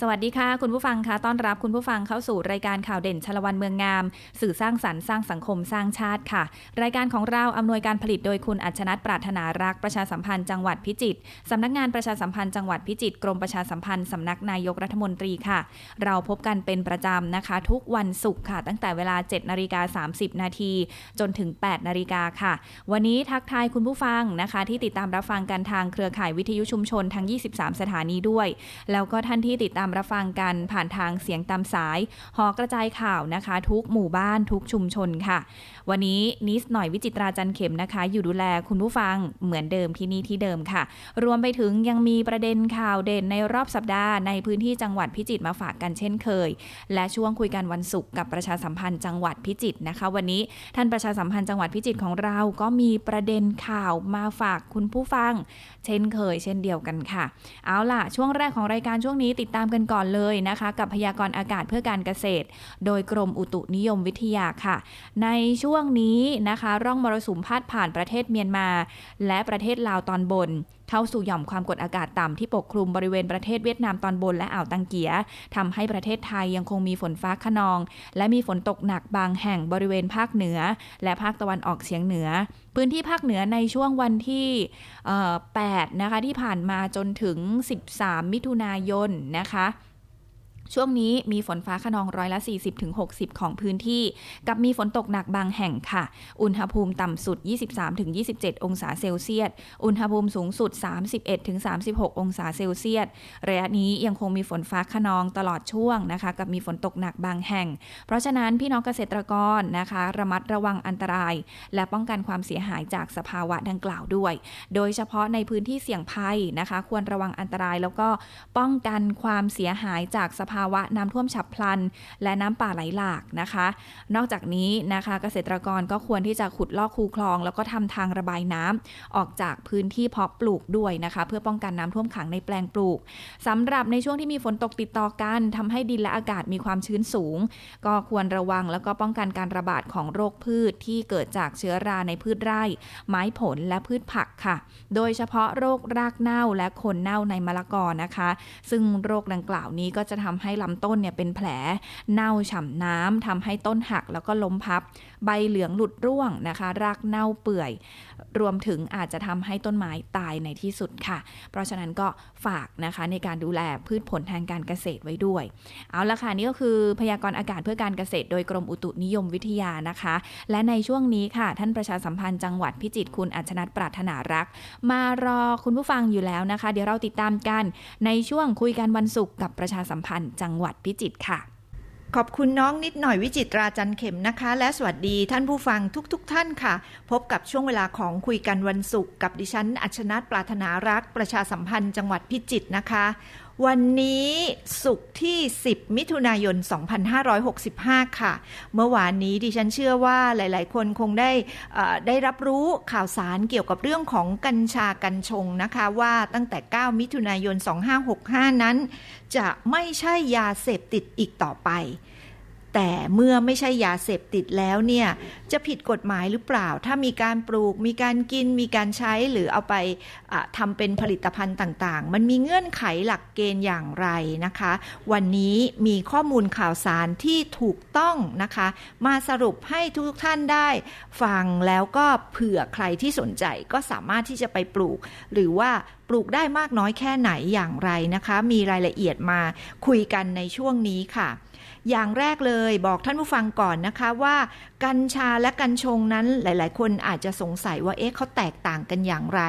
สวัสดีค่ะ คุณผู้ฟังคะต้อนรับคุณผู้ฟังเข้าสู่รายการข่าวเด่นชลวันเมืองงาม สื่อสร้างสรรค์สร้างสังคมสร้างชาติค่ะ รายการของเราอำนวยการผลิตโดยคุณอัชนัทปรารถนารักษ์ประชาสัมพันธ์จังหวัดพิจิตรสำนักงานประชาสัมพันธ์จังหวัดพิจิตรกรมประชาสัมพันธ์สำนักนายกรัฐมนตรีค่ะ เราพบกันเป็นประจำนะคะ ทุกวันศุกร์ค่ะ ตั้งแต่เวลา7นาฬิกา30 นาทีจนถึง 8นาฬิกาค่ะ วันนี้ทักทายคุณผู้ฟังนะคะ ที่ติดตามรับฟังกันทางเครือข่ายวิทยุชุมชนทั้ง 23 สถานีด้วย แล้วก็ท่านที่ติดตามามรับฟังกันผ่านทางเสียงตามสาย หอกระจายข่าวนะคะ ทุกหมู่บ้านทุกชุมชนค่ะ วันนี้นิดหน่อยวิจิตราจันเข็มนะคะ อยู่ดูแลคุณผู้ฟังเหมือนเดิมที่นี่ที่เดิมค่ะ รวมไปถึงยังมีประเด็นข่าวเด่นในรอบสัปดาห์ในพื้นที่จังหวัดพิจิตรมาฝากกันเช่นเคย และช่วงคุยกันวันศุกร์กับประชาสัมพันธ์จังหวัดพิจิตรนะคะ วันนี้ท่านประชาสัมพันธ์จังหวัดพิจิตรของเราก็มีประเด็นข่าวมาฝากคุณผู้ฟัง เช่นเคย เช่นเดียวกันค่ะ เอาล่ะ ช่วงแรกของรายการช่วงนี้ติดตามกันก่อนเลยนะคะ กับพยากรณ์อากาศเพื่อการเกษตร โดยกรมอุตุนิยมวิทยาค่ะ ในช่วงนี้นะคะร่องมรสุมพาดผ่านประเทศเมียนมา และประเทศลาวตอนบน เข้าสู่หย่อมความกดอากาศต่ำที่ปกคลุมบริเวณประเทศเวียดนามตอนบนและอ่าวตังเกียทำให้ประเทศไทยยังคงมีฝนฟ้าขนอง และมีฝนตกหนักบางแห่งบริเวณภาคเหนือ และภาคตะวันออกเฉียงเหนือ พื้นที่ภาคเหนือในช่วงวันที่ 8 นะคะที่ผ่านมาจนถึง 13 มิถุนายนนะคะ ช่วงนี้มีฝนฟ้าขนองร้อยละ 40-60 ของพื้นที่ กับมีฝนตกหนักบางแห่งค่ะ อุณหภูมิต่ำสุด 23-27 องศาเซลเซียส อุณหภูมิสูงสุด 31-36 องศาเซลเซียส ระยะนี้ยังคงมีฝนฟ้าขนองตลอดช่วงนะคะ กับมีฝนตกหนักบางแห่ง เพราะฉะนั้นพี่น้องเกษตรกรนะคะ ระมัดระวังอันตราย และป้องกันความเสียหายจากสภาวะดังกล่าวด้วย โดยเฉพาะในพื้นที่เสี่ยงภัยนะคะ ควรระวังอันตรายแล้วก็ป้องกันความเสียหายจากสภาภาวะน้ำท่วมฉับพลัน และน้ำป่าไหลหลากนะคะ นอกจากนี้นะคะเกษตรกรก็ควรที่จะขุดลอกคูคลอง แล้วก็ทำทางระบายน้ำออกจากพื้นที่เพาะปลูกด้วยนะคะ เพื่อป้องกันน้ำท่วมขังในแปลงปลูกสำหรับในช่วงที่มีฝนตกติดต่อกันทำให้ดินและอากาศมีความชื้นสูง ก็ควรระวังแล้วก็ป้องกันการระบาดของโรคพืชที่เกิดจากเชื้อราในพืชไร่ ไม้ผลและพืชผักค่ะ โดยเฉพาะโรครากเน่าและคนเน่าในมะละกอนะคะ ซึ่งโรคดังกล่าวนี้ก็จะทำให้ลำต้นเนี่ยเป็นแผลเน่าฉ่ำน้ำทำให้ต้นหักแล้วก็ล้มพับ ใบเหลืองหลุดร่วงนะคะ รากเน่าเปื่อย รวมถึงอาจจะทำให้ต้นไม้ตายในที่สุดค่ะ เพราะฉะนั้นก็ฝากนะคะในการดูแลพืชผลทางการเกษตรไว้ด้วย เอาละค่ะนี่ก็คือพยากรณ์อากาศเพื่อการเกษตร โดยกรมอุตุนิยมวิทยานะคะ และในช่วงนี้ค่ะ ท่านประชาสัมพันธ์จังหวัดพิจิตรคุณอัชนัทปรารถนารักษ์มารอคุณผู้ฟังอยู่แล้วนะคะ เดี๋ยวเราติดตามกันในช่วงคุยกันวันศุกร์กับประชาสัมพันธ์จังหวัดพิจิตรค่ะ ขอบคุณน้องนิดหน่อยวิจิตราจันเข็มนะคะ และสวัสดีท่านผู้ฟังทุกๆทท่านค่ะ พบกับช่วงเวลาของคุยกันวันศุกร์กับดิฉัน อัชนัทปรารถนารัก ประชาสัมพันธ์จังหวัดพิจิตรนะคะ วันนี้ศุกร์ที่ 10 มิถุนายน 2565 ค่ะ เมื่อวานนี้ดิฉันเชื่อว่าหลาย ๆ คนคงได้ได้รับรู้ข่าวสารเกี่ยวกับเรื่องของกัญชากัญชงนะคะว่าตั้งแต่ 9 มิถุนายน 2565 นั้น จะไม่ใช่ยาเสพติดอีกต่อไป แต่เมื่อไม่ใช่ยาเสพติดแล้วเนี่ยจะผิดกฎหมายหรือเปล่า ถ้ามีการปลูกมีการกินมีการใช้หรือเอาไปทำเป็นผลิตภัณฑ์ต่างๆ มันมีเงื่อนไขหลักเกณฑ์อย่างไรนะคะ วันนี้มีข้อมูลข่าวสารที่ถูกต้องนะคะ มาสรุปให้ทุกท่านได้ ฟังแล้วก็เผื่อใครที่สนใจก็สามารถที่จะไปปลูก หรือว่าปลูกได้มากน้อยแค่ไหนอย่างไรนะคะ มีรายละเอียดมาคุยกันในช่วงนี้ค่ะ อย่างแรกเลยบอกท่านผู้ฟังก่อนนะคะว่ากัญชาและกัญชงนั้นหลาย ๆ คนอาจจะสงสัยว่าเอ๊ะเขาแตกต่างกันอย่างไร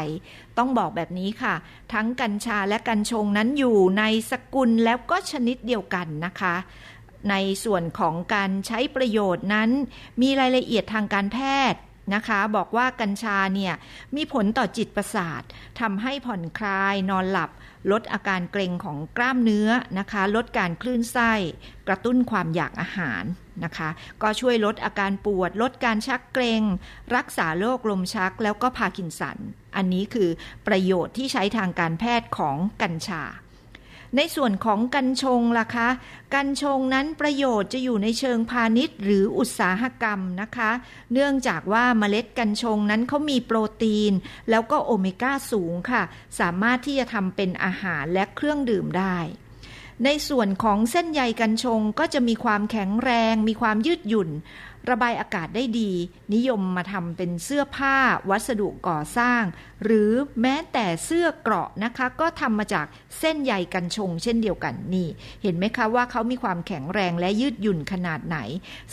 ต้องบอกแบบนี้ค่ะ ทั้งกัญชาและกัญชงนั้นอยู่ในสกุลแล้วก็ชนิดเดียวกันนะคะในส่วนของการใช้ประโยชน์นั้น มีรายละเอียดทางการแพทย์ นะคะ บอกว่ากัญชาเนี่ยมีผลต่อจิตประสาททำให้ผ่อนคลายนอนหลับ ลดอาการเกร็งของกล้ามเนื้อนะคะ ลดการคลื่นไส้ กระตุ้นความอยากอาหารนะคะ ก็ช่วยลดอาการปวด ลดการชักเกร็ง รักษาโรคลมชักแล้วก็พากินสัน อันนี้คือประโยชน์ที่ใช้ทางการแพทย์ของกัญชา ในส่วนของกัญชงล่ะคะ กัญชงนั้นประโยชน์จะอยู่ในเชิงพาณิชย์ หรืออุตสาหกรรมนะคะ เนื่องจากว่าเมล็ดกัญชงนั้นเขามีโปรตีน แล้วก็โอเมก้าสูงค่ะ สามารถที่จะทำเป็นอาหารและเครื่องดื่มได้ในส่วนของเส้นใยกัญชงก็จะมีความแข็งแรง มีความยืดหยุ่น ระบายอากาศได้ดี นิยมมาทำเป็นเสื้อผ้าวัสดุก่อสร้าง หรือแม้แต่เสื้อเกราะนะคะ ก็ทำมาจากเส้นใยกัญชง เช่นเดียวกันนี่ เห็นไหมคะว่าเขามีความแข็งแรงและยืดหยุ่นขนาดไหน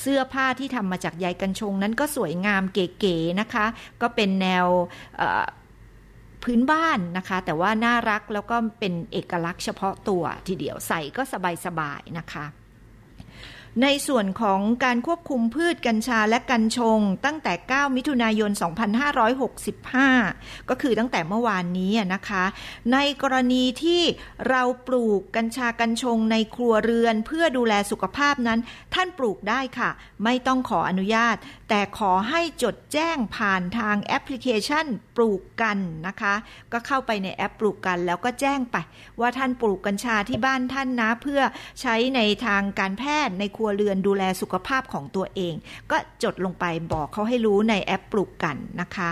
เสื้อผ้าที่ทำมาจากใยกัญชง นั้นก็สวยงามเก๋ๆนะคะ ก็เป็นแนวพื้นบ้านนะคะ แต่ว่าน่ารักแล้วก็เป็นเอกลักษณ์เฉพาะตัวทีเดียวใส่ก็สบายๆนะคะ ในส่วนของการควบคุมพืชกัญชาและกัญชง ตั้งแต่ 9 มิถุนายน 2565 ก็คือตั้งแต่เมื่อวานนี้นะคะ ในกรณีที่เราปลูกกัญชากัญชงในครัวเรือน เพื่อดูแลสุขภาพนั้น ท่านปลูกได้ค่ะ ไม่ต้องขออนุญาต แต่ขอให้จดแจ้งผ่านทางแอปพลิเคชันปลูกกันนะคะ ก็เข้าไปในแอปปลูกกัน แล้วก็แจ้งไป ว่าท่านปลูกกัญชาที่บ้านท่านนะ เพื่อใช้ในทางการแพทย์ในครัวเรือนดูแลสุขภาพของตัวเอง ก็จดลงไปบอกเขาให้รู้ในแอปปลูกกันนะคะ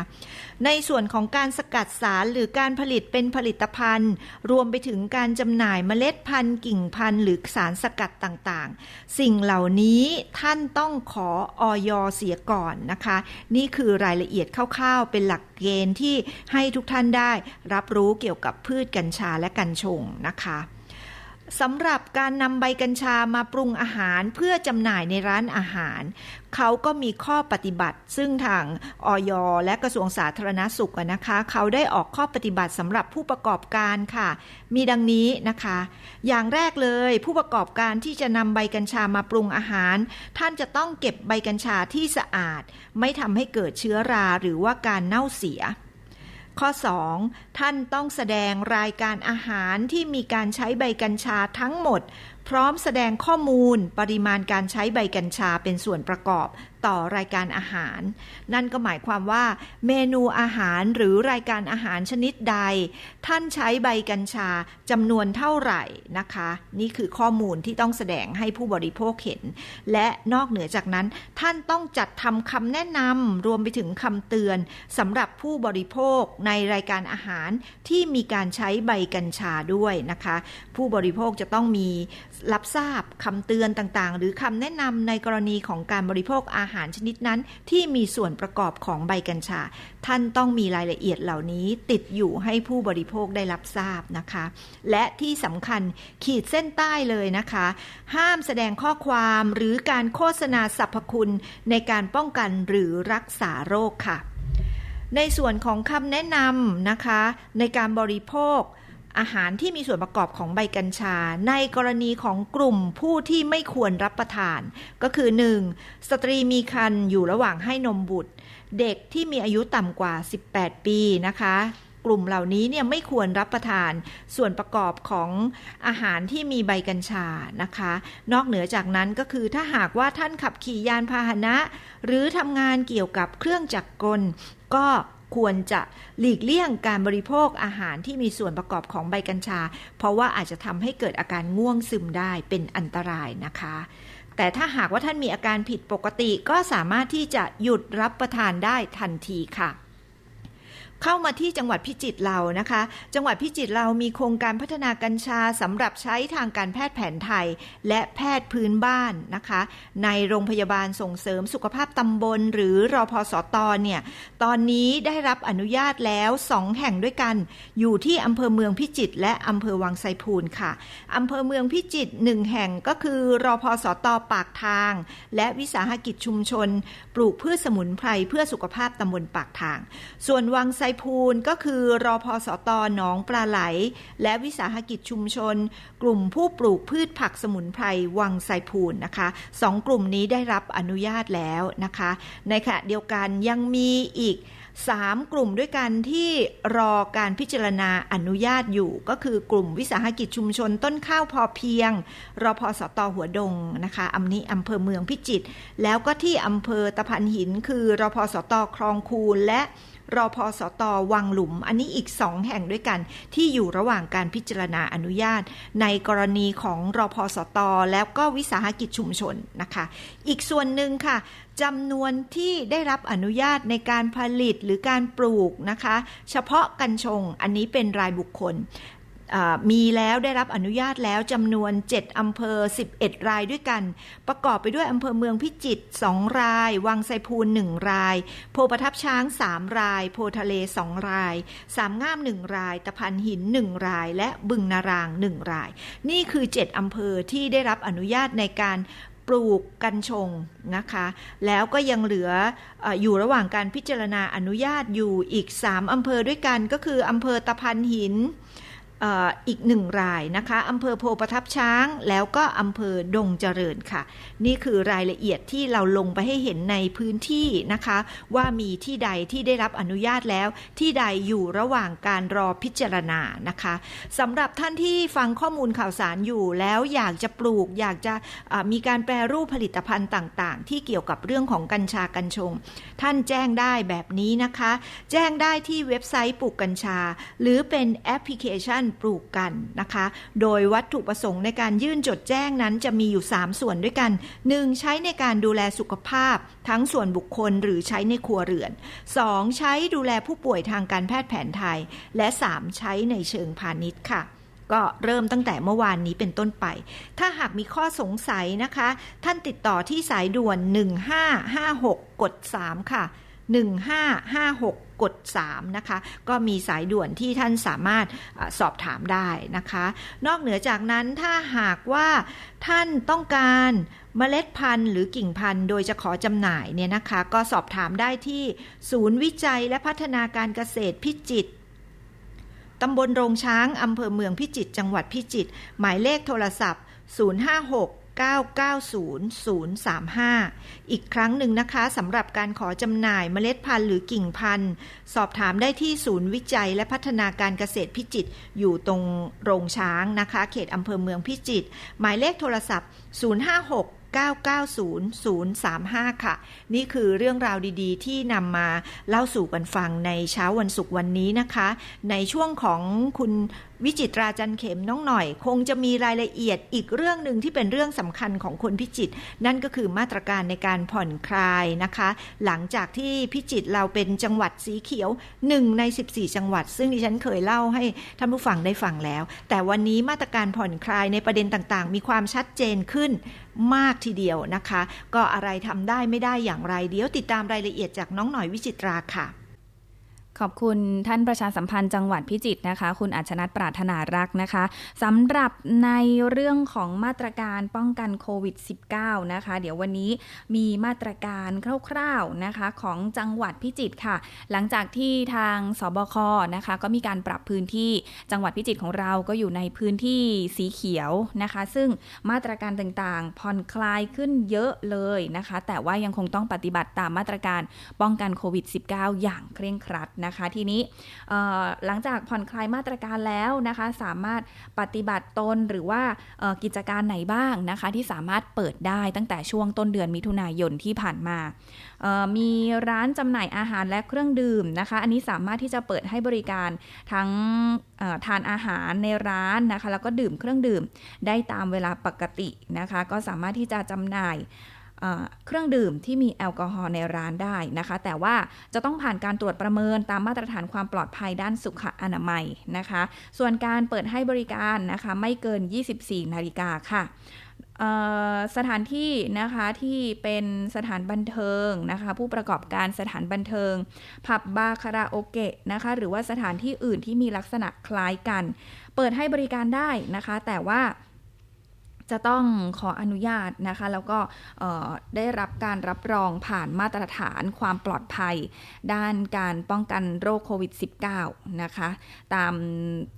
ในส่วนของการสกัดสารหรือการผลิตเป็นผลิตภัณฑ์ รวมไปถึงการจำหน่ายเมล็ดพันธุ์กิ่งพันธุ์หรือสารสกัดต่างๆ สิ่งเหล่านี้ท่านต้องขอออยเสียก่อนนะคะ นี่คือรายละเอียดคร่าวๆเป็นหลัก เกณฑ์ที่ให้ทุกท่านได้รับรู้เกี่ยวกับพืชกัญชาและกัญชงนะคะ สำหรับการนำใบกัญชามาปรุงอาหารเพื่อจำหน่ายในร้านอาหาร เขาก็มีข้อปฏิบัติ ซึ่งทางออยและกระทรวงสาธารณสุขนะคะ เขาได้ออกข้อปฏิบัติสำหรับผู้ประกอบการค่ะ มีดังนี้นะคะ อย่างแรกเลยผู้ประกอบการที่จะนำใบกัญชามาปรุงอาหาร ท่านจะต้องเก็บใบกัญชาที่สะอาด ไม่ทำให้เกิดเชื้อราหรือว่าการเน่าเสีย ข้อ 2. ท่านต้องแสดงรายการอาหารที่มีการใช้ใบกัญชาทั้งหมด พร้อมแสดงข้อมูลปริมาณการใช้ใบกัญชาเป็นส่วนประกอบ ต่อรายการอาหาร นั่นก็หมายความว่า เมนูอาหารหรือรายการอาหารชนิดใด ท่านใช้ใบกัญชาจำนวนเท่าไหร่นะคะ นี่คือข้อมูลที่ต้องแสดงให้ผู้บริโภคเห็น และนอกเหนือจากนั้น ท่านต้องจัดทำคำแนะนำรวมไปถึงคำเตือนสำหรับผู้บริโภคในรายการอาหารที่มีการใช้ใบกัญชาด้วยนะคะ ผู้บริโภคจะต้องมี รับทราบคำเตือนต่างๆ หรือคำแนะนำในกรณีของการบริโภคอาหารชนิดนั้น ที่มีส่วนประกอบของใบกัญชา ท่านต้องมีรายละเอียดเหล่านี้ติดอยู่ให้ผู้บริโภคได้รับทราบนะคะ และที่สำคัญขีดเส้นใต้เลยนะคะ ห้ามแสดงข้อความหรือการโฆษณาสรรพคุณในการป้องกันหรือรักษาโรคค่ะ ในส่วนของคำแนะนำนะคะ ในการบริโภค อาหารที่มีส่วนประกอบของใบกัญชา ในกรณีของกลุ่มผู้ที่ไม่ควรรับประทาน ก็คือ 1. สตรีมีครรภ์อยู่ระหว่างให้นมบุตร เด็กที่มีอายุต่ำกว่า 18 ปีนะคะกลุ่มเหล่านี้เนี่ยไม่ควรรับประทานส่วนประกอบของอาหารที่มีใบกัญชานะคะ นอกเหนือจากนั้นก็คือถ้าหากว่าท่านขับขี่ยานพาหนะ หรือทำงานเกี่ยวกับเครื่องจักรกล ก็ ควรจะหลีกเลี่ยงการบริโภคอาหารที่มีส่วนประกอบของใบกัญชา เพราะว่าอาจจะทำให้เกิดอาการง่วงซึมได้เป็นอันตรายนะคะ แต่ถ้าหากว่าท่านมีอาการผิดปกติก็สามารถที่จะหยุดรับประทานได้ทันทีค่ะ เข้ามาที่จังหวัดพิจิตรเรานะคะ จังหวัดพิจิตรเรามีโครงการพัฒนากัญชาสำหรับใช้ทางการแพทย์แผนไทย และแพทย์พื้นบ้านนะคะ ในโรงพยาบาลส่งเสริมสุขภาพตำบล หรือรอพสตเนี่ยตอนนี้ได้รับอนุญาตแล้วสองแห่งด้วยกัน อยู่ที่อำเภอเมืองพิจิตรและอำเภอวังไซพูนค่ะอำเภอเมืองพิจิตรหนึ่งแห่งก็คือรอพสตปากทาง และวิสาหกิจชุมชน ปลูกพืชสมุนไพรเพื่อสุขภาพตำบลปากทาง ส่วนวังไซพูนก็คือรอพอสตหนองปลาไหล และวิสาหกิจชุมชน กลุ่มผู้ปลูกพืชผักสมุนไพรวังไซพูนนะคะสองกลุ่มนี้ได้รับอนุญาตแล้วนะคะ ในขณะเดียวกันยังมีอีก3กลุ่มด้วยกันที่รอการพิจารณาอนุญาตอยู่ ก็คือกลุ่มวิสาหกิจชุมชนต้นข้าวพอเพียง รอพอสตหัวดงนะคะอำนี้อำเภอเมืองพิจิตรแล้วก็ที่อำเภอตะพันหิน คือรอพอสตคลองคูนและ รอพอสตวังหลุม อันนี้อีกสองแห่งด้วยกัน ที่อยู่ระหว่างการพิจารณาอนุญาต ในกรณีของรอพอสตแล้วก็วิสาหกิจชุมชนนะคะ อีกส่วนหนึ่งค่ะจำนวนที่ได้รับอนุญาตในการผลิตหรือการปลูกนะคะ เฉพาะกัญชงอันนี้เป็นรายบุคคล มีแล้วได้รับอนุญาตแล้วจำนวน 7 อำเภอ 11 รายด้วยกัน ประกอบไปด้วยอำเภอเมืองพิจิตร 2 ราย วังไซพูน 1 ราย โพประทับช้าง 3 ราย โพทะเล 2 ราย สามงาม 1 ราย ตะพันหิน 1 ราย และบึงนาราง 1 ราย นี่คือ 7 อำเภอที่ได้รับอนุญาตในการปลูกกัญชงนะคะ แล้วก็ยังเหลือออยู่ระหว่างการพิจารณาอนุญาตอยู่อีก 3 อำเภอด้วยกันก็คืออำเภอตะพันหิน อีกหนึ่งรายนะคะอำเภอโพประทับช้าง แล้วก็อำเภอดงเจริญค่ะ นี่คือรายละเอียดที่เราลงไปให้เห็นในพื้นที่นะคะ ว่ามีที่ใดที่ได้รับอนุญาตแล้ว ที่ใดอยู่ระหว่างการรอพิจารณานะคะสำหรับท่านที่ฟังข้อมูลข่าวสารอยู่ แล้วอยากจะปลูก อยากจะมีการแปรรูปผลิตภัณฑ์ต่าง ๆ ที่เกี่ยวกับเรื่องของกัญชากัญชง ท่านแจ้งได้แบบนี้นะคะ แจ้งได้ที่เว็บไซต์ปลูกกัญชา หรือเป็นแอปพลิเคชันปลูกกันนะคะ โดยวัตถุประสงค์ในการยื่นจดแจ้งนั้นจะมีอยู่ 3 ส่วนด้วยกัน 1. ใช้ในการดูแลสุขภาพ ทั้งส่วนบุคคลหรือใช้ในครัวเรือน 2. ใช้ดูแลผู้ป่วยทางการแพทย์แผนไทย และ 3. ใช้ในเชิงพาณิชย์ค่ะก็เริ่มตั้งแต่เมื่อวานนี้เป็นต้นไป ถ้าหากมีข้อสงสัยนะคะ ท่านติดต่อที่สายด่วน 1556 กด 3 ค่ะ 1556 กด 3 นะคะ ก็มีสายด่วนที่ท่านสามารถอสอบถามได้นะคะ นอกเหนือจากนั้นถ้าหากว่าท่านต้องการเมล็ดพันธุ์หรือกิ่งพันธุ์โดยจะขอจำหน่ายเนี่ยนะคะ ก็สอบถามได้ที่ศูนย์วิจัยและพัฒนาการเกษตรพิจิตรตำบลโรงช้าง อำเภอเมืองพิจิตร จังหวัดพิจิตร หมายเลขโทรศัพท์ 056 990 035 อีกครั้งหนึ่งนะคะสำหรับการขอจำหน่ายเมล็ดพันธุ์หรือกิ่งพันธุ์ สอบถามได้ที่ศูนย์วิจัยและพัฒนาการเกษตรพิจิตรอยู่ตรงโรงช้างนะคะ เขตอำเภอเมืองพิจิตรหมายเลขโทรศัพท์ 056 990 035 ค่ะ นี่คือเรื่องราวดีๆ ที่นำมาเล่าสู่กันฟังในเช้าวันศุกร์วันนี้นะคะ ในช่วงของคุณ วิจิตราจันเข็มน้องหน่อย คงจะมีรายละเอียดอีกเรื่องหนึ่งที่เป็นเรื่องสำคัญของคนพิจิต นั่นก็คือมาตรการในการผ่อนคลายนะคะ หลังจากที่พิจิตเราเป็นจังหวัดสีเขียว 1 ใน 14 จังหวัด ซึ่งดิฉันเคยเล่าให้ท่านผู้ฟังได้ฟังแล้ว แต่วันนี้มาตรการผ่อนคลายในประเด็นต่างๆ มีความชัดเจนขึ้นมากทีเดียวนะคะ ก็อะไรทำได้ไม่ได้อย่างไรเดี๋ยวติดตามรายละเอียดจากน้องหน่อยวิจิตราค่ะ ขอบคุณท่านประชาสัมพันธ์จังหวัดพิจิตรนะคะ คุณอัชนัทปรารถนารักษ์นะคะสำหรับในเรื่องของมาตรการป้องกันโควิด -19 นะคะ เดี๋ยววันนี้มีมาตรการคร่าวๆนะคะของจังหวัดพิจิตรค่ะ หลังจากที่ทางสบคนะคะ ก็มีการปรับพื้นที่จังหวัดพิจิตรของเราก็อยู่ในพื้นที่สีเขียวนะคะ ซึ่งมาตรการต่างๆ ผ่อนคลายขึ้นเยอะเลยนะคะ แต่ว่ายังคงต้องปฏิบัติตามมาตรการป้องกันโควิด -19 อย่างเคร่งครัดนะคะทีนี้หลังจากผ่อนคลายมาตรการแล้วนะคะ สามารถปฏิบัติตนหรือว่ากิจการไหนบ้างนะคะ ที่สามารถเปิดได้ตั้งแต่ช่วงต้นเดือนมิถุนายนที่ผ่านมา มีร้านจำหน่ายอาหารและเครื่องดื่มนะคะ อันนี้สามารถที่จะเปิดให้บริการทั้งทานอาหารในร้านนะคะ แล้วก็ดื่มเครื่องดื่มได้ตามเวลาปกตินะคะ ก็สามารถที่จะจำหน่าย เครื่องดื่มที่มีแอลกอฮอล์ในร้านได้นะคะ แต่ว่าจะต้องผ่านการตรวจประเมินตามมาตรฐานความปลอดภัยด้านสุขอนามัยนะคะ ส่วนการเปิดให้บริการนะคะไม่เกิน 24 นาฬิกาค่ะสถานที่นะคะที่เป็นสถานบันเทิงนะคะผู้ประกอบการสถานบันเทิง ผับบาร์คาราโอเกะนะคะหรือว่าสถานที่อื่นที่มีลักษณะคล้ายกัน เปิดให้บริการได้นะคะ แต่ว่า จะต้องขออนุญาตนะคะ แล้วก็ได้รับการรับรองผ่านมาตรฐานความปลอดภัย ด้านการป้องกันโรคโควิด -19 นะคะ ตาม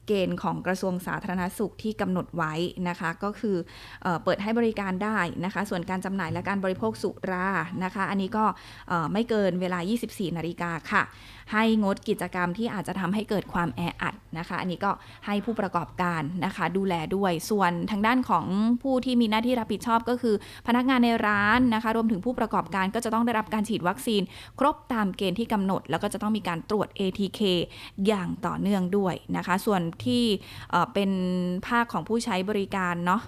เกณฑ์ของกระทรวงสาธารณสุขที่กำหนดไว้นะคะ ก็คือเอเปิดให้บริการได้นะคะ ส่วนการจำหน่ายและการบริโภคสุรานะคะ อันนี้ก็ไม่เกินเวลา 24 นาฬิกาค่ะ ให้งดกิจกรรมที่อาจจะทำให้เกิดความแออัดนะคะ อันนี้ก็ให้ผู้ประกอบการนะคะ ดูแลด้วย ส่วนทางด้านของผู้ที่มีหน้าที่รับผิดชอบก็คือ พนักงานในร้านนะคะ รวมถึงผู้ประกอบการก็จะต้องได้รับการฉีดวัคซีน ครบตามเกณฑ์ที่กำหนด แล้วก็จะต้องมีการตรวจ ATK อย่างต่อเนื่องด้วยนะคะ ส่วนที่เอ่อเป็นภาคของผู้ใช้บริการเนาะ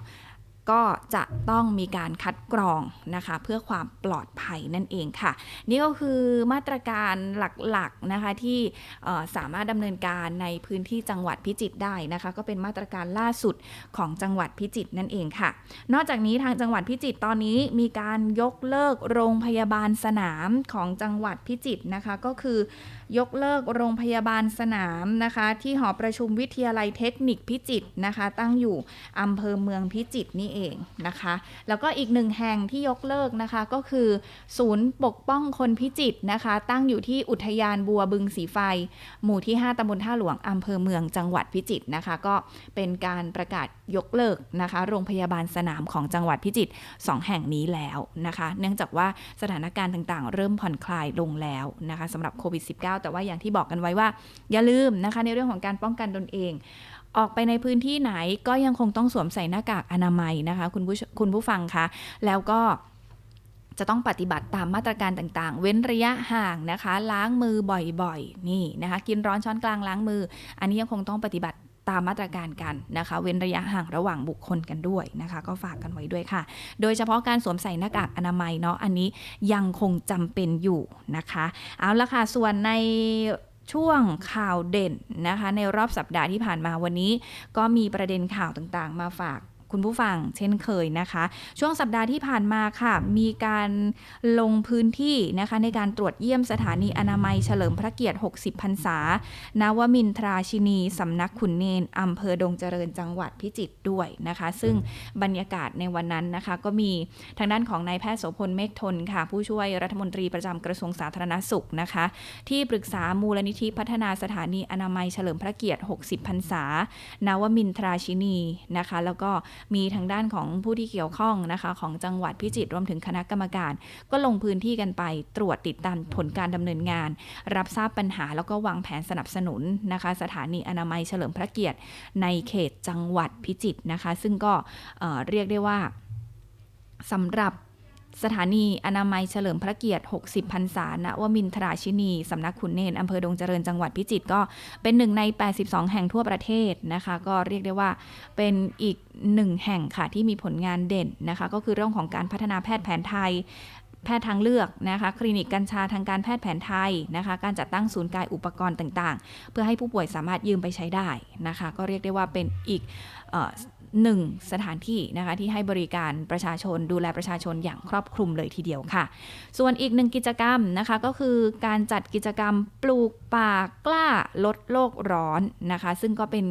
ก็จะต้องมีการคัดกรองนะคะ เพื่อความปลอดภัยนั่นเองค่ะ นี่ก็คือมาตรการหลักๆนะคะที่สามารถดำเนินการในพื้นที่จังหวัดพิจิตรได้นะคะ ก็เป็นมาตรการล่าสุดของจังหวัดพิจิตรนั่นเองค่ะ นอกจากนี้ทางจังหวัดพิจิตรตอนนี้มีการยกเลิกโรงพยาบาลสนามของจังหวัดพิจิตรนะคะ ก็คือยกเลิกโรงพยาบาลสนามนะคะ ที่หอประชุมวิทยาลัยเทคนิคพิจิตรนะคะ ตั้งอยู่อำเภอเมืองพิจิตรนี่เองนะคะ แล้วก็อีกหนึ่งแห่งที่ยกเลิกนะคะก็คือ ศูนย์ปกป้องคนพิจิตนะคะ ตั้งอยู่ที่อุทยานบัวบึงสีไฟ หมู่ที่ 5ตำบลท่าหลวงอำเภอเมืองจังหวัดพิจิตนะคะ ก็เป็นการประกาศยกเลิกนะคะ โรงพยาบาลสนามของจังหวัดพิจิตรสองแห่งนี้แล้วนะคะ เนื่องจากว่าสถานการณ์ต่างๆ เริ่มผ่อนคลายลงแล้วนะคะสำหรับโควิด -19 แต่ว่าอย่างที่บอกกันไว้ว่าอย่าลืมนะคะในเรื่องของการป้องกันตนเอง ออกไปในพื้นที่ไหนก็ยังคงต้องสวมใส่หน้ากากอนามัยนะคะคุณผู้คุณผู้ฟังคะแล้วก็จะต้องปฏิบัติตามมาตรการต่างๆ เว้นระยะห่างนะคะ ล้างมือบ่อยๆ นี่นะคะ กินร้อนช้อนกลางล้างมือ อันนี้ยังคงต้องปฏิบัติตามมาตรการกันนะคะ เว้นระยะห่างระหว่างบุคคลกันด้วยนะคะ ก็ฝากกันไว้ด้วยค่ะ โดยเฉพาะการสวมใส่หน้ากากอนามัยเนาะอันนี้ยังคงจำเป็นอยู่นะคะ เอาละค่ะส่วนใน ช่วงข่าวเด่นนะคะ ในรอบสัปดาห์ที่ผ่านมาวันนี้ ก็มีประเด็นข่าวต่างๆ มาฝาก คุณผู้ฟังเช่นเคยนะคะ ช่วงสัปดาห์ที่ผ่านมาค่ะ มีการลงพื้นที่นะคะในการตรวจเยี่ยมสถานีอนามัยเฉลิมพระเกียรติ 60 พรรษานาวมินทราชินีสำนักขุนเนนอำเภอดงเจริญจังหวัดพิจิตรด้วยนะคะ ซึ่งบรรยากาศในวันนั้นนะคะ ก็มีทางด้านของนายแพทย์โสพลเมฆทนค่ะ ผู้ช่วยรัฐมนตรีประจำกระทรวงสาธารณสุขนะคะ ที่ปรึกษามูลนิธิพัฒนาสถานีอนามัยเฉลิมพระเกียรติ 60 พรรษานาวมินทราชินีนะคะ แล้วก็มีทางด้านของผู้ที่เกี่ยวข้องนะคะ ของจังหวัดพิจิตรรวมถึงคณะกรรมการ ก็ลงพื้นที่กันไปตรวจติดตามผลการดำเนินงาน รับทราบปัญหาแล้วก็วางแผนสนับสนุนนะคะ สถานีอนามัยเฉลิมพระเกียรติ ในเขตจังหวัดพิจิตรนะคะ ซึ่งก็เเรียกได้ว่าสำหรับ สถานีอนามัยเฉลิมพระเกียรติ 60 พรรษาณวมินทราชินี สำนักขุนเนนอำเภอดงเจริญจังหวัดพิจิตรก็เป็นหนึ่งใน 82 แห่งทั่วประเทศนะคะ ก็เรียกได้ว่าเป็นอีกหนึ่งแห่งค่ะที่มีผลงานเด่นนะคะ ก็คือเรื่องของการพัฒนาแพทย์แผนไทยแพทย์ทางเลือกนะคะคลินิกกัญชาทางการแพทย์แผนไทยนะคะการจัดตั้งศูนย์กายอุปกรณ์ต่างๆ เพื่อให้ผู้ป่วยสามารถยืมไปใช้ได้นะคะ ก็เรียกได้ว่าเป็นอีก หนึ่งสถานที่นะคะที่ให้บริการประชาชนดูแลประชาชนอย่างครอบคลุมเลยทีเดียวค่ะ ส่วนอีกหนึ่งกิจกรรมนะคะก็คือการจัดกิจกรรมปลูกป่ากล้าลดโลกร้อนนะคะ ซึ่งก็เป็น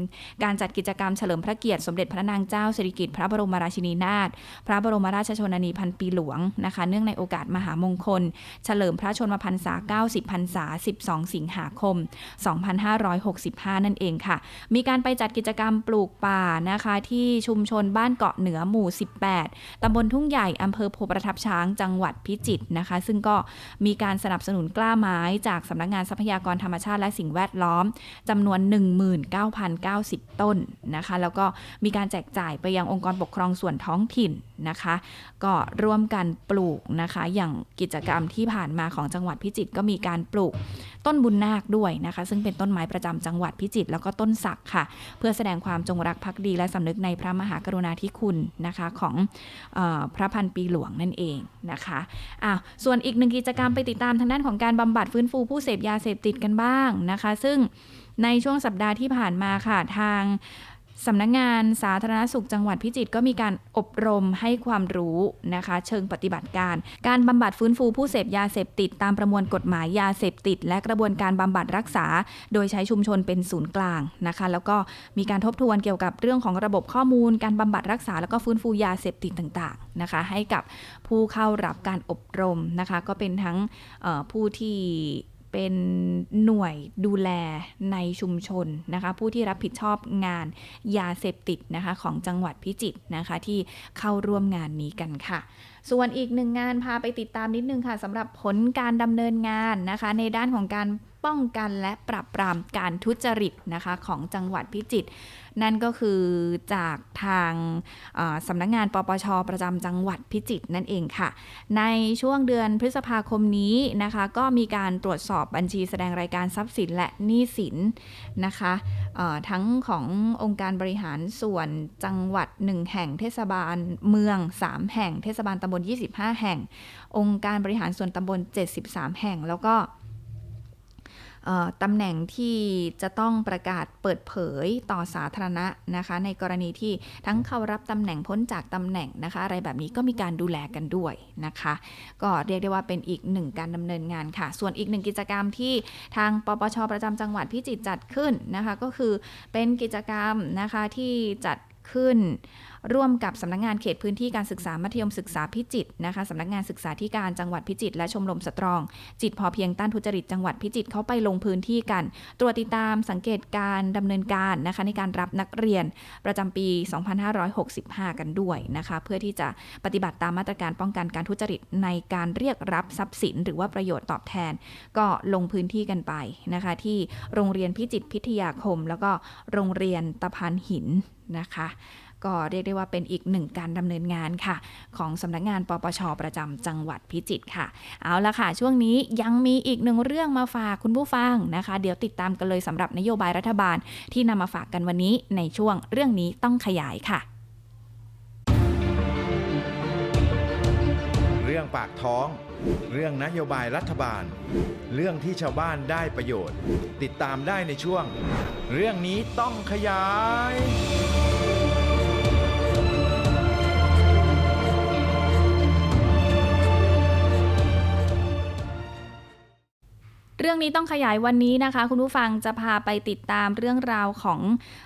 การจัดกิจกรรมเฉลิมพระเกียรติสมเด็จพระนางเจ้าสิริกิติ์พระบรมราชินีนาถพระบรมราชชนนีพันปีหลวงนะคะ เนื่องในโอกาสมหามงคล เฉลิมพระชนมพรรษา 90 พรรษา 12 สิงหาคม 2565 นั่นเองค่ะ มีการไปจัดกิจกรรมปลูกป่านะคะที่ชุมชนบ้านเกาะเหนือหมู่ 18 ตำบลทุ่งใหญ่อำเภอโพประทับช้างจังหวัดพิจิตรนะคะ ซึ่งก็มีการสนับสนุนกล้าไม้จากสำนักงานทรัพยากรธรรมชาติและสิ่งแวดล้อมจำนวน 19,090 ต้นนะคะ แล้วก็มีการแจกจ่ายไปยังองค์กรปกครองส่วนท้องถิ่นนะคะ ก็ร่วมกันปลูกนะคะ อย่างกิจกรรมที่ผ่านมาของจังหวัดพิจิตรก็มีการปลูก ต้นบุญนาคด้วยนะคะ ซึ่งเป็นต้นไม้ประจำจังหวัดพิจิตรแล้วก็ต้นสักค่ะ เพื่อแสดงความจงรักภักดีและสำนึกในพระมหากรุณาธิคุณนะคะของออพระพันปีหลวงนั่นเองนะคะอะส่วนอีกหนึ่งกิจกรรมไปติดตามทางด้านของการบำบัดฟื้นฟูผู้เสพยาเสพติดกันบ้างนะคะ ซึ่งในช่วงสัปดาห์ที่ผ่านมาค่ะทาง สำนักงานสาธารณสุขจังหวัดพิจิตรก็มีการอบรมให้ความรู้นะคะ เชิงปฏิบัติการ การบำบัดฟื้นฟูผู้เสพยาเสพติด ตามประมวลกฎหมายยาเสพติด และกระบวนการบำบัดรักษา โดยใช้ชุมชนเป็นศูนย์กลางนะคะ แล้วก็มีการทบทวนเกี่ยวกับเรื่องของระบบข้อมูล การบำบัดรักษา แล้วก็ฟื้นฟูยาเสพติดต่างๆนะคะ ให้กับผู้เข้ารับการอบรมนะคะ ก็เป็นทั้งผู้ที่ เป็นหน่วยดูแลในชุมชนนะคะ ผู้ที่รับผิดชอบงานยาเสพติดนะคะของจังหวัดพิจิตรนะคะ ที่เข้าร่วมงานนี้กันค่ะ ส่วนอีกหนึ่งงานพาไปติดตามนิดนึงค่ะสำหรับผลการดำเนินงานนะคะ ในด้านของการ ป้องกันและปราบปรามการทุจริตนะคะของจังหวัดพิจิตรนั่นก็คือจากทางสำนักงานปปช ประจำจังหวัดพิจิตรนั่นเองค่ะ ในช่วงเดือนพฤษภาคมนี้นะคะ ก็มีการตรวจสอบบัญชีแสดงรายการทรัพย์สินและหนี้สินนะคะทั้งขององค์การบริหารส่วนจังหวัด 1 แห่งเทศบาลเมือง 3 แห่ง เทศบาลตำบล 25 แห่ง องค์การบริหารส่วนตำบล 73 แห่งแล้วก็ ตำแหน่งที่จะต้องประกาศเปิดเผยต่อสาธารณะนะคะ ในกรณีที่ทั้งเข้ารับตำแหน่งพ้นจากตำแหน่งนะคะ อะไรแบบนี้ก็มีการดูแลกันด้วยนะคะ ก็เรียกได้ว่าเป็นอีกหนึ่งการดำเนินงานค่ะ ส่วนอีกหนึ่งกิจกรรมที่ทางปปชประจำจังหวัดพิจิตรจัดขึ้นนะคะ ก็คือเป็นกิจกรรมนะคะที่จัดขึ้น ร่วมกับสำนักงานเขตพื้นที่การศึกษามัธยมศึกษาพิจิตรนะคะสำนักงานศึกษาธิการจังหวัดพิจิตรและชมรมสตรอง จิตพอเพียงต้านทุจริตจังหวัดพิจิตรเขาไปลงพื้นที่กัน ตรวจติดตามสังเกตการดำเนินการนะคะในการรับนักเรียนประจำปี 2565 กันด้วยนะคะเพื่อที่จะปฏิบัติตามมาตรการป้องกันการทุจริตในการเรียกรับทรัพย์สิน หรือว่าประโยชน์ตอบแทน ก็ลงพื้นที่กันไปนะคะ ที่โรงเรียนพิจิตรพิทยาคม แล้วก็โรงเรียนตะพานหินนะคะ ก็เรียกได้ว่าเป็นอีกหนึ่งการดำเนินงานค่ะ ของสำนักงานปปชประจำจังหวัดพิจิตรค่ะ เอาละค่ะ ช่วงนี้ยังมีอีกหนึ่งเรื่องมาฝากคุณผู้ฟังนะคะ เดี๋ยวติดตามกันเลยสำหรับนโยบายรัฐบาลที่นำมาฝากกันวันนี้ในช่วงเรื่องนี้ต้องขยายค่ะ เรื่องปากท้อง เรื่องนโยบายรัฐบาล เรื่องที่ชาวบ้านได้ประโยชน์ ติดตามได้ในช่วง เรื่องนี้ต้องขยาย เรื่องนี้ต้องขยายวันนี้นะคะ คุณผู้ฟังจะพาไปติดตามเรื่องราวของ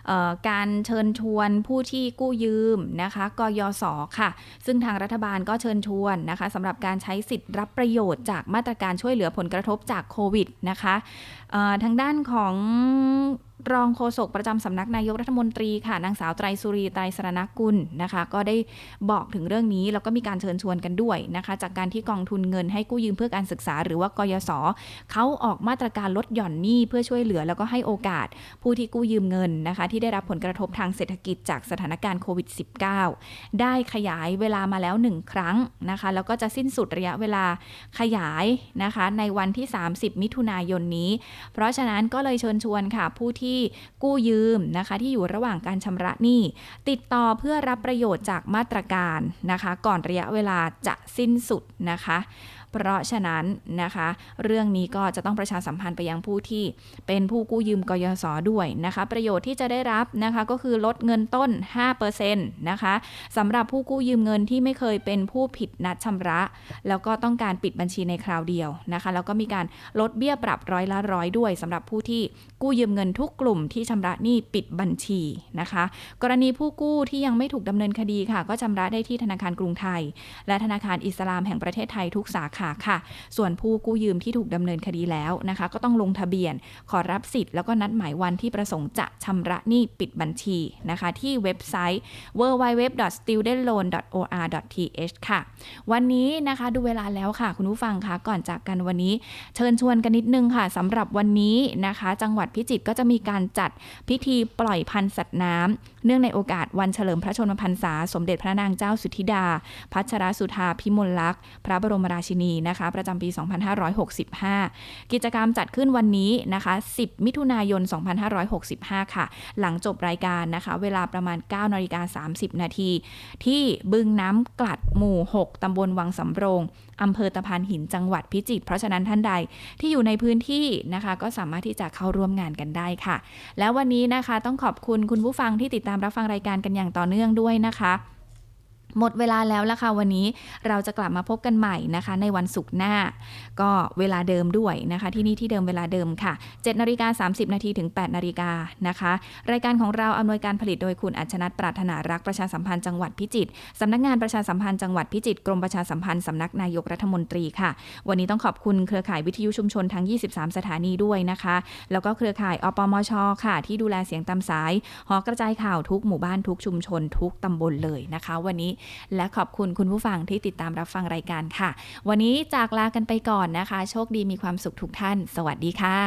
ออการเชิญชวนผู้ที่กู้ยืมนะคะกยศค่ะ ซึ่งทางรัฐบาลก็เชิญชวนนะคะสำหรับการใช้สิทธิ์รับประโยชน์จากมาตรการช่วยเหลือผลกระทบจากโควิดนะคะทางด้านของ รองโฆษกประจำสำนักนายกรัฐมนตรีค่ะนางสาวไตรสุรีไตรสรณกุลนะคะ ก็ได้บอกถึงเรื่องนี้แล้วก็มีการเชิญชวนกันด้วยนะคะ จากการที่กองทุนเงินให้กู้ยืมเพื่อการศึกษา หรือว่ากยศเขาออกมาตรการลดหย่อนหนี้เพื่อช่วยเหลือ แล้วก็ให้โอกาสผู้ที่กู้ยืมเงินนะคะ ที่ได้รับผลกระทบทางเศรษฐกิจจากสถานการณ์โควิด -19 ได้ขยายเวลามาแล้ว 1 ครั้งนะคะ แล้วก็จะสิ้นสุดระยะเวลาขยายนะคะ ในวันที่ 30 มิถุนายนนี้ เพราะฉะนั้นก็เลยเชิญชวนค่ะผู้ที่กู้ยืมนะคะ ที่อยู่ระหว่างการชำระหนี้ ติดต่อเพื่อรับประโยชน์จากมาตรการนะคะ ก่อนระยะเวลาจะสิ้นสุดนะคะ เพราะฉะนั้นนะคะ เรื่องนี้ก็จะต้องประชาสัมพันธ์ไปยังผู้ที่เป็นผู้กู้ยืมกยศด้วยนะคะ ประโยชน์ที่จะได้รับนะคะก็คือลดเงินต้น 5%นะคะสำหรับผู้กู้ยืมเงินที่ไม่เคยเป็นผู้ผิดนัดชำระ แล้วก็ต้องการปิดบัญชีในคราวเดียวนะคะ แล้วก็มีการลดเบี้ยปรับร้อยละร้อยด้วยสำหรับผู้ที่กู้ยืมเงินทุกกลุ่มที่ชำระหนี้ปิดบัญชีนะคะ กรณีผู้กู้ที่ยังไม่ถูกดำเนินคดีค่ะ ก็ชำระได้ที่ธนาคารกรุงไทย และธนาคารอิสลามแห่งประเทศไทยทุกสาขาค่ะ ส่วนผู้กู้ยืมที่ถูกดำเนินคดีแล้วนะคะ ก็ต้องลงทะเบียน ขอรับสิทธิ์แล้วก็นัดหมายวันที่ประสงค์จะชำระหนี้ปิดบัญชีนะคะ ที่เว็บไซต์ www.studentloan.or.th ค่ะ วันนี้นะคะดูเวลาแล้วค่ะ คุณผู้ฟังคะก่อนจากกันวันนี้ เชิญชวนกันนิดนึงค่ะสำหรับวันนี้นะคะ จังหวัดพิจิตรก็จะมีการจัดพิธีปล่อยพันธุ์สัตว์น้ำเนื่องในโอกาสวันเฉลิมพระชนมพรรษาสมเด็จพระนางเจ้าสุธิดา พัชรสุธาพิมลลักษณ์พระบรมราชินีนีนะคะ ประจำปี 2565 กิจกรรมจัดขึ้นวันนี้นะคะ 10 มิถุนายน 2565 ค่ะ หลังจบรายการนะคะ เวลาประมาณ 9นาฬิกา30 นาที ที่บึงน้ำกลัดหมู่ 6 ตำบลวังสำโรงอำเภอตะพานหินจังหวัดพิจิตรเพราะฉะนั้นท่านใดที่อยู่ในพื้นที่นะคะ ก็สามารถที่จะเข้าร่วมงานกันได้ค่ะ แล้ววันนี้นะคะต้องขอบคุณคุณผู้ฟังที่ติดตามรับฟังรายการกันอย่างต่อเนื่องด้วยนะคะ หมดเวลาแล้วละค่ะวันนี้เราจะกลับมาพบกันใหม่นะคะ ในวันศุกร์หน้า ก็เวลาเดิมด้วยนะคะ ที่นี่ที่เดิมเวลาเดิมค่ะ7นาฬิกา30 นาทีถึง 8นาฬิกานะคะ รายการของเราอำนวยการผลิตโดยคุณอัชนัทปรารถนารักประชาสัมพันธ์จังหวัดพิจิตรสำนักงานประชาสัมพันธ์จังหวัดพิจิตรกรมประชาสัมพันธ์สำนักนายกรัฐมนตรีค่ะ วันนี้ต้องขอบคุณเครือข่ายวิทยุชุมชนทั้ง 23 สถานีด้วยนะคะ แล้วก็เครือข่ายอปมชค่ะ ที่ดูแลเสียงตามสาย หอกระจายข่าวทุกหมู่บ้านทุกชุมชนทุกตำบลเลยนะคะ วันนี้และขอบคุณคุณผู้ฟังที่ติดตามรับฟังรายการค่ะ วันนี้จากลากันไปก่อนนะคะ โชคดีมีความสุขทุกท่าน สวัสดีค่ะ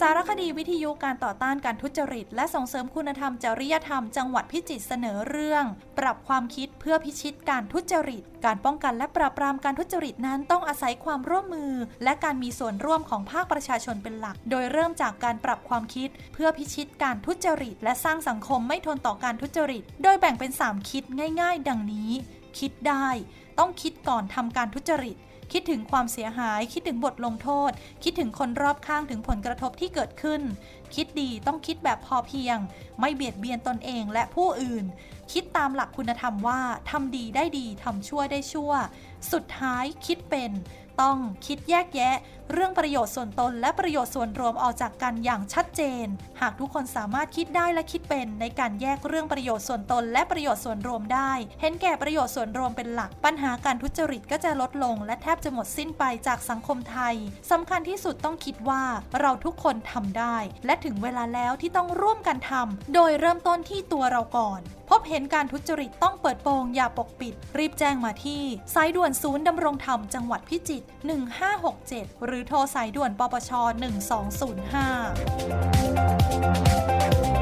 สารคดีวิทยุการต่อต้านการทุจริต และส่งเสริมคุณธรรมจริยธรรมจังหวัดพิจิตรเสนอเรื่อง ปรับความคิดเพื่อพิชิตการทุจริต การป้องกันและปราบปรามการทุจริตนั้นต้องอาศัยความร่วมมือ และการมีส่วนร่วมของภาคประชาชนเป็นหลัก โดยเริ่มจากการปรับความคิด เพื่อพิชิตการทุจริต และสร้างสังคมไม่ทนต่อการทุจริต โดยแบ่งเป็น 3 คิดง่าย ๆ ดังนี้ คิดได้ ต้องคิดก่อนทำการทุจริต คิดถึงความเสียหาย คิดถึงบทลงโทษ คิดถึงคนรอบข้างถึงผลกระทบที่เกิดขึ้น คิดดีต้องคิดแบบพอเพียง ไม่เบียดเบียนตนเองและผู้อื่น คิดตามหลักคุณธรรมว่าทำดีได้ดีทำชั่วได้ชั่ว สุดท้ายคิดเป็น ต้องคิดแยกแยะ เรื่องประโยชน์ส่วนตนและประโยชน์ส่วนรวมออกจากกันอย่างชัดเจน หากทุกคนสามารถคิดได้และคิดเป็น ในการแยกเรื่องประโยชน์ส่วนตน และประโยชน์ส่วนรวมได้ เห็นแก่ประโยชน์ส่วนรวมเป็นหลัก ปัญหาการทุจริตก็จะลดลง และแทบจะหมดสิ้นไปจากสังคมไทยสำคัญที่สุดต้องคิดว่าเราทุกคนทำได้ และถึงเวลาแล้วที่ต้องร่วมกันทำโดยเริ่มต้นที่ตัวเราก่อน พบเห็นการทุจริตต้องเปิดโปงอย่าปกปิด รีบแจ้งมาที่สายด่วนศูนย์ดำรงธรรมจังหวัดพิจิตร1567 หรืือโทรสายด่วนปปช 1205